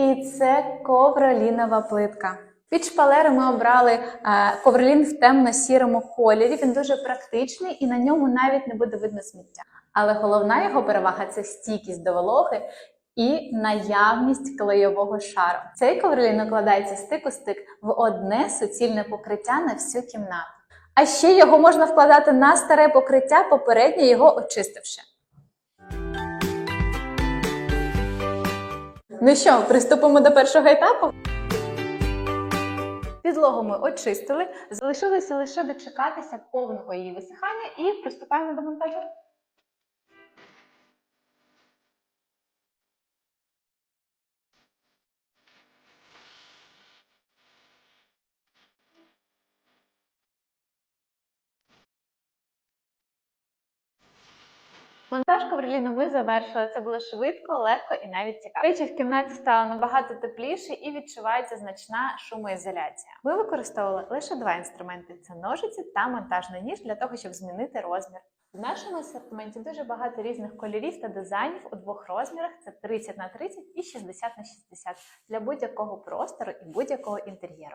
І це ковролінова плитка. Під шпалери ми обрали е, ковролін в темно-сірому кольорі. Він дуже практичний і на ньому навіть не буде видно сміття. Але головна його перевага це стійкість до вологи і наявність клейового шару. Цей ковролін накладається стик у стик в одне суцільне покриття на всю кімнату. А ще його можна вкладати на старе покриття, попередньо його очистивши. Ну що, приступимо до першого етапу? Підлогу ми очистили, залишилося лише дочекатися повного її висихання і приступаємо до монтажу. Монтаж ковроліну ми завершили. Це було швидко, легко і навіть цікаво. Речі в кімнаті стало набагато тепліше і відчувається значна шумоізоляція. Ми використовували лише два інструменти: це ножиці та монтажний ніж для того, щоб змінити розмір. В нашому асортименті дуже багато різних кольорів та дизайнів у двох розмірах: це 30 на 30 і 60 на 60 для будь-якого простору і будь-якого інтер'єру.